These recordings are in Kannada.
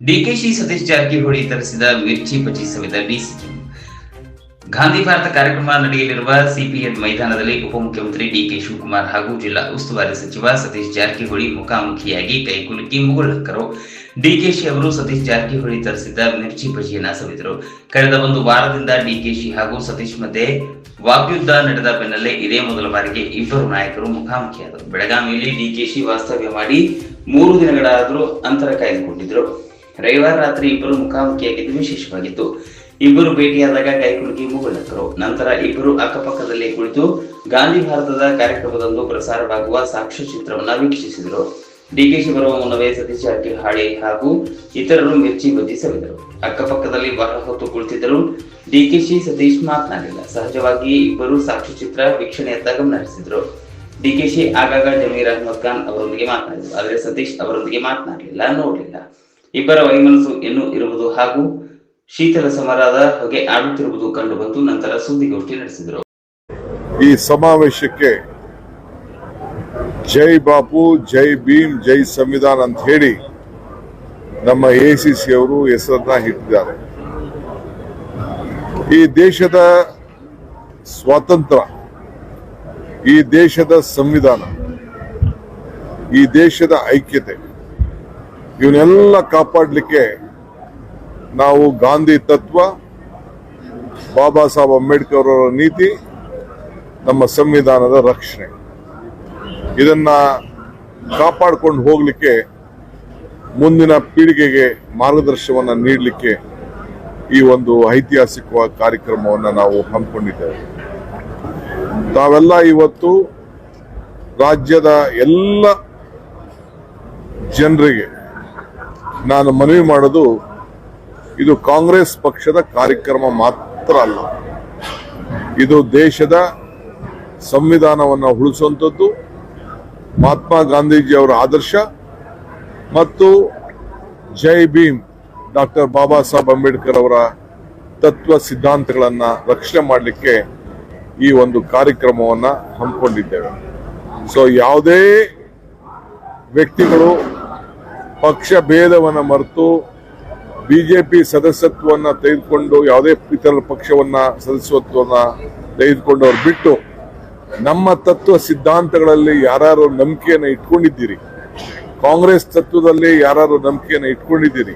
ಡಿಕೆಶಿ ಸತೀಶ್ ಜಾರಕಿಹೊಳಿ ತರಿಸಿದ ಮಿರ್ಚಿ ಬಜ್ಜಿ ಸವಿದ ಸಿ ಗಾಂಧಿ ಭಾರತ ಕಾರ್ಯಕ್ರಮ ನಡೆಯಲಿರುವ ಸಿಪಿಎನ್ ಮೈದಾನದಲ್ಲಿ ಉಪಮುಖ್ಯಮಂತ್ರಿ ಡಿಕೆ ಶಿವಕುಮಾರ್ ಹಾಗೂ ಜಿಲ್ಲಾ ಉಸ್ತುವಾರಿ ಸಚಿವ ಸತೀಶ್ ಜಾರಕಿಹೊಳಿ ಮುಖಾಮುಖಿಯಾಗಿ ಕೈಕುಲುಕಿ ಮುಗುಳಕ್ಕರು ಡಿಕೆಶಿ ಅವರು ಸತೀಶ್ ಜಾರಕಿಹೊಳಿ ತರಿಸಿದ್ದ ಮಿರ್ಚಿ ಬಜಿಯನ್ನ ಸವಿದರು. ಕಳೆದ ಒಂದು ವಾರದಿಂದ ಡಿಕೆಶಿ ಹಾಗೂ ಸತೀಶ್ ಮಧ್ಯೆ ವಾಗ್ಯುದ್ಧ ನಡೆದ ಬೆನ್ನಲ್ಲೇ ಇದೇ ಮೊದಲ ಬಾರಿಗೆ ಇಬ್ಬರು ನಾಯಕರು ಮುಖಾಮುಖಿಯಾದರು. ಬೆಳಗಾವಿಯಲ್ಲಿ ಡಿಕೆಶಿ ವಾಸ್ತವ್ಯ ಮಾಡಿ ಮೂರು ದಿನಗಳಾದರೂ ಅಂತರ ಕಾಯ್ದುಕೊಂಡಿದ್ರು ರವಿವಾರ ರಾತ್ರಿ ಇಬ್ಬರು ಮುಖಾಮುಖಿಯಾಗಿದ್ದು ವಿಶೇಷವಾಗಿತ್ತು. ಇಬ್ಬರು ಭೇಟಿಯಾದಾಗ ಕೈಕುಲುಕಿ ಮುಗುಳಕ್ಕರು ನಂತರ ಇಬ್ಬರು ಅಕ್ಕಪಕ್ಕದಲ್ಲಿ ಕುಳಿತು ಗಾಂಧಿ ಭಾರತದ ಕಾರ್ಯಕ್ರಮದಂದು ಪ್ರಸಾರವಾಗುವ ಸಾಕ್ಷ್ಯಚಿತ್ರವನ್ನ ವೀಕ್ಷಿಸಿದರು. ಡಿಕೆಶಿ ಬರುವ ಮುನ್ನವೇ ಸತೀಶ್ ಜಾರಕಿಹೊಳಿ ಹಾಗೂ ಇತರರು ಮಿರ್ಚಿ ಬಜ್ಜಿ ಸವಿದರು ಅಕ್ಕಪಕ್ಕದಲ್ಲಿ ಬಹಳ ಹೊತ್ತು ಕುಳಿತಿದ್ದರು ಡಿಕೆಶಿ ಸತೀಶ್ ಮಾತನಾಡಿಲ್ಲ. ಸಹಜವಾಗಿ ಇಬ್ಬರು ಸಾಕ್ಷ್ಯಚಿತ್ರ ವೀಕ್ಷಣೆಯತ್ತ ಗಮನ ಹರಿಸಿದ್ರು. ಡಿಕೆಶಿ ಆಗಾಗ ಜಮೀರ್ ಅಹಮದ್ ಖಾನ್ ಅವರೊಂದಿಗೆ ಮಾತನಾಡಿದರು. ಆದರೆ ಸತೀಶ್ ಅವರೊಂದಿಗೆ ಮಾತನಾಡಲಿಲ್ಲ, ನೋಡಲಿಲ್ಲ. ಇಬ್ಬರ ವೈಮನಸ್ಸು ಇನ್ನೂ ಇರುವುದು ಹಾಗೂ ಶೀತಲ ಸಮರದ ಹೊಗೆ ಆಡುತ್ತಿರುವುದು ಕಂಡು ಬಂತು ನಂತರ ಸುದ್ದಿಗೋಷ್ಠಿ ನಡೆಸಿದರು. ಈ ಸಮಾವೇಶಕ್ಕೆ ಜೈ ಬಾಪು, ಜೈ ಭೀಮ್, ಜೈ ಸಂವಿಧಾನ ಅಂತ ಹೇಳಿ ನಮ್ಮ ಎಸಿಸಿ ಅವರು ಹೆಸರನ್ನ ಇಟ್ಟಿದ್ದಾರೆ. ಈ ದೇಶದ ಸ್ವಾತಂತ್ರ್ಯ, ಈ ದೇಶದ ಸಂವಿಧಾನ, ಈ ದೇಶದ ಐಕ್ಯತೆ ಇವನ್ನೆಲ್ಲ ಕಾಪಾಡಲಿಕ್ಕೆ ನಾವು ಗಾಂಧಿ ತತ್ವ, ಬಾಬಾ ಸಾಹೇಬ್ ಅಂಬೇಡ್ಕರ್ ಅವರ ನೀತಿ, ನಮ್ಮ ಸಂವಿಧಾನದ ರಕ್ಷಣೆ. ಇದನ್ನ ಕಾಪಾಡ್ಕೊಂಡು ಹೋಗಲಿಕ್ಕೆ ಮುಂದಿನ ಪೀಳಿಗೆಗೆ ಮಾರ್ಗದರ್ಶನವನ್ನ ನೀಡಲಿಕ್ಕೆ ಈ ಒಂದು ಐತಿಹಾಸಿಕವಾದ ಕಾರ್ಯಕ್ರಮವನ್ನು ನಾವು ಹಮ್ಮಿಕೊಂಡಿದ್ದೇವೆ. ತಾವೆಲ್ಲ ಇವತ್ತು ರಾಜ್ಯದ ಎಲ್ಲ ಜನರಿಗೆ ನಾನು ಮನವಿ ಮಾಡೋದು, ಇದು ಕಾಂಗ್ರೆಸ್ ಪಕ್ಷದ ಕಾರ್ಯಕ್ರಮ ಮಾತ್ರ ಅಲ್ಲ. ಇದು ದೇಶದ ಸಂವಿಧಾನವನ್ನು ಉಳಿಸುವಂಥದ್ದು, ಮಹಾತ್ಮ ಗಾಂಧೀಜಿ ಅವರ ಆದರ್ಶ ಮತ್ತು ಜೈ ಭೀಮ್, ಡಾಕ್ಟರ್ ಬಾಬಾ ಸಾಹೇಬ್ ಅಂಬೇಡ್ಕರ್ ಅವರ ತತ್ವ ಸಿದ್ಧಾಂತಗಳನ್ನು ರಕ್ಷಣೆ ಮಾಡಲಿಕ್ಕೆ ಈ ಒಂದು ಕಾರ್ಯಕ್ರಮವನ್ನು ಹಮ್ಮಿಕೊಂಡಿದ್ದೇವೆ. ಸೊ ಯಾವುದೇ ವ್ಯಕ್ತಿಗಳು ಪಕ್ಷ ಭೇದವನ್ನ ಮರೆತು ಬಿಜೆಪಿ ಸದಸ್ಯತ್ವವನ್ನ ತೆಗೆದುಕೊಂಡು ಯಾವುದೇ ಇತರ ಪಕ್ಷವನ್ನ ಸದಸ್ಯತ್ವವನ್ನ ತೆಗೆದುಕೊಂಡು ಅವ್ರು ಬಿಟ್ಟು ನಮ್ಮ ತತ್ವ ಸಿದ್ಧಾಂತಗಳಲ್ಲಿ ಯಾರು ನಂಬಿಕೆಯನ್ನು ಇಟ್ಕೊಂಡಿದ್ದೀರಿ? ಕಾಂಗ್ರೆಸ್ ತತ್ವದಲ್ಲಿ ಯಾರು ನಂಬಿಕೆಯನ್ನು ಇಟ್ಕೊಂಡಿದ್ದೀರಿ?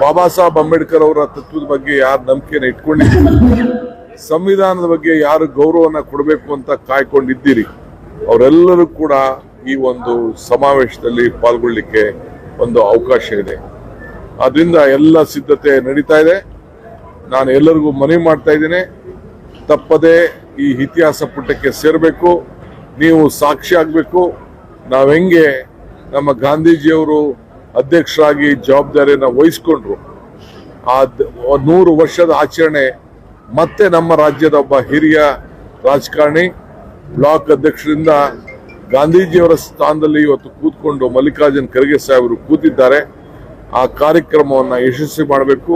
ಬಾಬಾ ಸಾಹೇಬ್ ಅಂಬೇಡ್ಕರ್ ಅವರ ತತ್ವದ ಬಗ್ಗೆ ಯಾರು ನಂಬಿಕೆಯನ್ನು ಇಟ್ಕೊಂಡಿದ್ದೀರಿ? ಸಂವಿಧಾನದ ಬಗ್ಗೆ ಯಾರು ಗೌರವನ ಕೊಡಬೇಕು ಅಂತ ಕಾಯ್ಕೊಂಡಿದ್ದೀರಿ? ಅವರೆಲ್ಲರೂ ಕೂಡ ಈ ಒಂದು ಸಮಾವೇಶದಲ್ಲಿ ಪಾಲ್ಗೊಳ್ಳಿಕ್ಕೆ ಒಂದು ಅವಕಾಶ ಇದೆ. ಅದರಿಂದ ಎಲ್ಲ ಸಿದ್ಧತೆ ನಡೀತಾ ಇದೆ. ನಾನು ಎಲ್ಲರಿಗೂ ಮನವಿ ಮಾಡ್ತಾ ಇದ್ದೇನೆ. ತಪ್ಪದೆ ಈ ಇತಿಹಾಸ ಪುಟಕ್ಕೆ ಸೇರಬೇಕು. ನೀವು ಸಾಕ್ಷಿ ಆಗಬೇಕು. ನಾವು ಹೆಂಗೆ ನಮ್ಮ ಗಾಂಧೀಜಿಯವರು ಅಧ್ಯಕ್ಷರಾಗಿ ಜವಾಬ್ದಾರಿಯನ್ನು ವಹಿಸ್ಕೊಂಡ್ರು. ಆ ನೂರು ವರ್ಷದ ಆಚರಣೆ ಮತ್ತೆ ನಮ್ಮ ರಾಜ್ಯದ ಒಬ್ಬ ಹಿರಿಯ ರಾಜಕಾರಣಿ, ಬ್ಲಾಕ್ ಅಧ್ಯಕ್ಷರಿಂದ ಗಾಂಧೀಜಿಯವರ ಸ್ಥಾನದಲ್ಲಿ ಇವತ್ತು ಕೂತ್ಕೊಂಡು ಮಲ್ಲಿಕಾರ್ಜುನ್ ಖರ್ಗೆ ಸಾಹೇಬರು ಕೂತಿದ್ದಾರೆ. ಆ ಕಾರ್ಯಕ್ರಮವನ್ನು ಯಶಸ್ವಿ ಮಾಡಬೇಕು.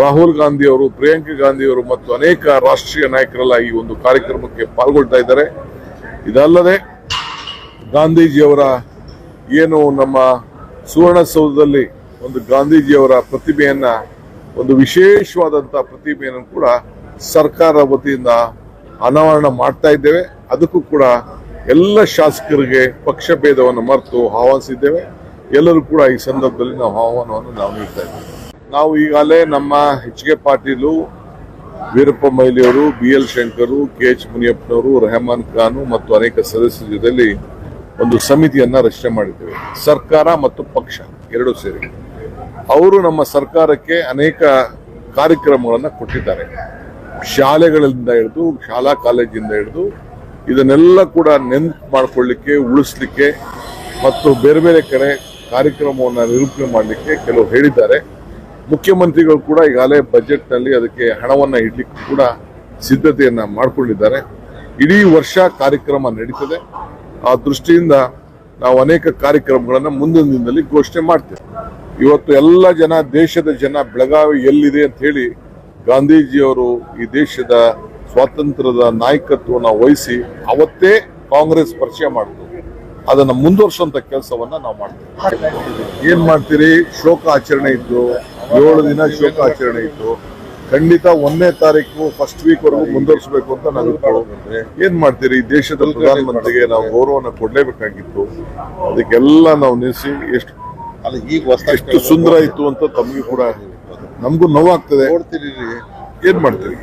ರಾಹುಲ್ ಗಾಂಧಿ ಅವರು ಪ್ರಿಯಾಂಕಾ ಗಾಂಧಿ ಅವರು ಮತ್ತು ಅನೇಕ ರಾಷ್ಟ್ರೀಯ ನಾಯಕರೆಲ್ಲ ಈ ಒಂದು ಕಾರ್ಯಕ್ರಮಕ್ಕೆ ಪಾಲ್ಗೊಳ್ತಾ ಇದ್ದಾರೆ. ಇದಲ್ಲದೆ ಗಾಂಧೀಜಿಯವರ ಏನು ನಮ್ಮ ಸುವರ್ಣಸೌಧದಲ್ಲಿ ಒಂದು ಗಾಂಧೀಜಿಯವರ ಪ್ರತಿಮೆಯನ್ನ, ಒಂದು ವಿಶೇಷವಾದಂತ ಪ್ರತಿಮೆಯನ್ನು ಕೂಡ ಸರ್ಕಾರ ವತಿಯಿಂದ ಅನಾವರಣ ಮಾಡ್ತಾ ಇದ್ದೇವೆ. ಅದಕ್ಕೂ ಕೂಡ ಎಲ್ಲ ಶಾಸಕರಿಗೆ ಪಕ್ಷ ಭೇದವನ್ನು ಮರೆತು ಆಹ್ವಾನಿಸಿದ್ದೇವೆ. ಎಲ್ಲರೂ ಕೂಡ ಈ ಸಂದರ್ಭದಲ್ಲಿ ನಾವು ಆಹ್ವಾನವನ್ನು ನಾವು ನೀಡ್ತಾ ಇದ್ದೇವೆ. ನಾವು ಈಗಾಗಲೇ ನಮ್ಮ H K Patil, Veerappa ಮೊಯ್ಲಿಯವರು B L Shankar K H ಮುನಿಯಪ್ಪನವರು, Rahman Khan ಮತ್ತು ಅನೇಕ ಸದಸ್ಯರ ಜೊತೆಯಲ್ಲಿ ಒಂದು ಸಮಿತಿಯನ್ನ ರಚನೆ ಮಾಡಿದ್ದೇವೆ. ಸರ್ಕಾರ ಮತ್ತು ಪಕ್ಷ ಎರಡೂ ಸೇರಿ. ಅವರು ನಮ್ಮ ಸರ್ಕಾರಕ್ಕೆ ಅನೇಕ ಕಾರ್ಯಕ್ರಮಗಳನ್ನು ಕೊಟ್ಟಿದ್ದಾರೆ. ಶಾಲೆಗಳಿಂದ ಹಿಡಿದು, ಶಾಲಾ ಕಾಲೇಜಿಂದ ಹಿಡಿದು ಇದನ್ನೆಲ್ಲ ಕೂಡ ನೆನ್ಪು ಮಾಡ್ಕೊಳ್ಳಿಕ್ಕೆ, ಉಳಿಸ್ಲಿಕ್ಕೆ ಮತ್ತು ಬೇರೆ ಬೇರೆ ಕಡೆ ಕಾರ್ಯಕ್ರಮವನ್ನು ನಿರೂಪಣೆ ಮಾಡಲಿಕ್ಕೆ ಕೆಲವು ಹೇಳಿದ್ದಾರೆ. ಮುಖ್ಯಮಂತ್ರಿಗಳು ಕೂಡ ಈಗಾಗಲೇ ಬಜೆಟ್ನಲ್ಲಿ ಅದಕ್ಕೆ ಹಣವನ್ನು ಇಡಲಿಕ್ಕೆ ಕೂಡ ಸಿದ್ಧತೆಯನ್ನು ಮಾಡಿಕೊಂಡಿದ್ದಾರೆ. ಇಡೀ ವರ್ಷ ಕಾರ್ಯಕ್ರಮ ನಡೀತದೆ. ಆ ದೃಷ್ಟಿಯಿಂದ ನಾವು ಅನೇಕ ಕಾರ್ಯಕ್ರಮಗಳನ್ನು ಮುಂದಿನ ದಿನದಲ್ಲಿ ಘೋಷಣೆ ಮಾಡ್ತೇವೆ. ಇವತ್ತು ಎಲ್ಲ ಜನ, ದೇಶದ ಜನ ಬೆಳಗಾವಿ ಎಲ್ಲಿದೆ ಅಂತ ಹೇಳಿ ಗಾಂಧೀಜಿಯವರು ಈ ದೇಶದ ಸ್ವಾತಂತ್ರ್ಯದ ನಾಯಕತ್ವವನ್ನು ವಹಿಸಿ ಅವತ್ತೇ ಕಾಂಗ್ರೆಸ್ ಪರಿಚಯ ಮಾಡಿತು ಅದನ್ನು ಮುಂದುವರ್ಸುವಂತ ಕೆಲಸವನ್ನ ನಾವು ಮಾಡ್ತೀವಿ. ಏನ್ ಮಾಡ್ತೀರಿ? ಶೋಕ ಆಚರಣೆ ಇತ್ತು. ಏಳು ದಿನ ಶೋಕ ಆಚರಣೆ ಇತ್ತು. ಖಂಡಿತ ಒಂದನೇ ತಾರೀಕು ಫಸ್ಟ್ ವೀಕ್ ವರೆಗೂ ಮುಂದುವರಿಸಬೇಕು ಅಂತ ನಾನು ಕೇಳೋದಂದ್ರೆ ಏನ್ ಮಾಡ್ತೀರಿ? ದೇಶದ ಪ್ರಧಾನಮಂತ್ರಿಗೆ ನಾವು ಗೌರವನ ಕೊಡ್ಲೇಬೇಕಾಗಿತ್ತು. ಅದಕ್ಕೆಲ್ಲ ನಾವು ನಿಲ್ಲಿಸಿ ಎಷ್ಟು ಅಲ್ಲ ಈಗ ಹೊಸ ಎಷ್ಟು ಸುಂದರ ಇತ್ತು ಅಂತ ತಮಗೂ ಕೂಡ ನಮಗೂ ನೋವಾಗ್ತದೆ. ಏನ್ ಮಾಡ್ತೀರಿ?